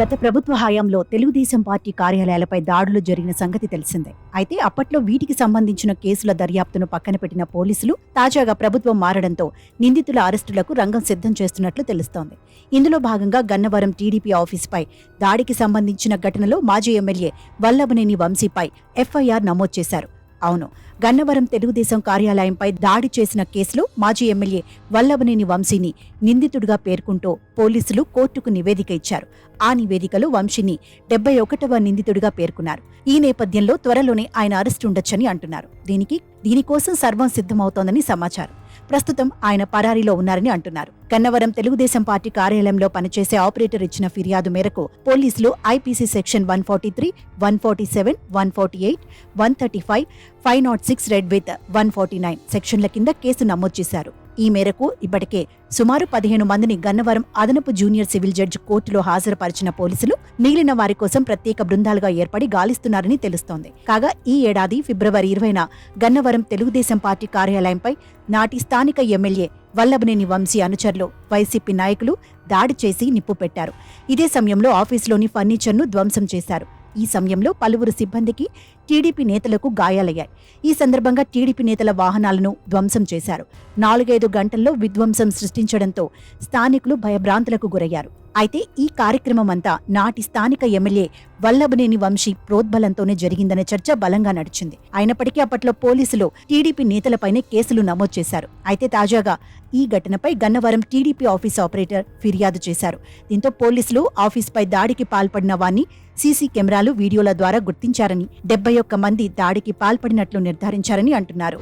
గత ప్రభుత్వ హయాంలో తెలుగుదేశం పార్టీ కార్యాలయాలపై దాడులు జరిగిన సంగతి తెలిసిందే. అయితే అప్పట్లో వీటికి సంబంధించిన కేసుల దర్యాప్తును పక్కన పెట్టిన పోలీసులు తాజాగా ప్రభుత్వం మారడంతో నిందితుల అరెస్టులకు రంగం సిద్ధం చేస్తున్నట్లు తెలుస్తోంది. ఇందులో భాగంగా గన్నవరం టీడీపీ ఆఫీసుపై దాడికి సంబంధించిన ఘటనలో మాజీ ఎమ్మెల్యే వల్లభనేని వంశీపై ఎఫ్ఐఆర్ నమోదు చేశారు. అవును. గన్నవరం తెలుగుదేశం కార్యాలయంపై దాడి చేసిన కేసులో మాజీ ఎమ్మెల్యే వల్లభనేని వంశీని నిందితుడిగా పేర్కొంటూ పోలీసులు కోర్టుకు నివేదిక ఇచ్చారు. ఆ నివేదికలో వంశీని డెబ్బై ఒకటవ నిందితుడిగా పేర్కొన్నారు. ఈ నేపథ్యంలో త్వరలోనే ఆయన అరెస్టు ఉండొచ్చని అంటున్నారు. దీనికి దీనికోసం సర్వం సిద్ధమవుతోందని సమాచారం. ప్రస్తుతం ఆయన పరారీలో ఉన్నారని అంటున్నారు. కన్నవరం తెలుగుదేశం పార్టీ కార్యాలయంలో పనిచేసే ఆపరేటర్ ఇచ్చిన ఫిర్యాదు మేరకు పోలీసులు IPC section one forty three one forty seven one forty eight one thirty five five nought six read with one forty nine సెక్షన్ల కింద కేసు నమోదు చేశారు. ఈ మేరకు ఇప్పటికే సుమారు పదిహేను మందిని గన్నవరం అదనపు జూనియర్ సివిల్ జడ్జి కోర్టులో హాజరుపరిచిన పోలీసులు మిగిలిన వారి కోసం ప్రత్యేక బృందాలుగా ఏర్పడి గాలిస్తున్నారని తెలుస్తోంది. కాగా ఈ ఏడాది ఫిబ్రవరి ఇరవైన గన్నవరం తెలుగుదేశం పార్టీ కార్యాలయంపై నాటి స్థానిక ఎమ్మెల్యే వల్లభనేని వంశీ అనుచరులు వైసీపీ నాయకులు దాడి చేసి నిప్పు పెట్టారు. ఇదే సమయంలో ఆఫీసులోని ఫర్నిచర్ను ధ్వంసం చేశారు. ఈ సమయంలో పలువురు సిబ్బందికి టీడీపీ నేతలకు గాయాలయ్యాయి. ఈ సందర్భంగా టీడీపీ నేతల వాహనాలను ధ్వంసం చేశారు. నాలుగైదు గంటల్లో విధ్వంసం సృష్టించడంతో స్థానికులు భయభ్రాంతులకు గురయ్యారు. అయితే ఈ కార్యక్రమం అంతా నాటి స్థానిక ఎమ్మెల్యే వల్లభనేని వంశీ ప్రోద్బలంతోనే జరిగిందనే చర్చ బలంగా నడిచింది. అయినప్పటికీ అప్పట్లో పోలీసులు టీడీపీ నేతలపైనే కేసులు నమోదు చేశారు. అయితే తాజాగా ఈ ఘటనపై గన్నవరం టీడీపీ ఆఫీస్ ఆపరేటర్ ఫిర్యాదు చేశారు. దీంతో పోలీసులు ఆఫీస్పై దాడికి పాల్పడిన వారిని సీసీ కెమెరాలు వీడియోల ద్వారా గుర్తించారని డెబ్బై ఒక్క మంది దాడికి పాల్పడినట్లు నిర్ధారించారని అంటున్నారు.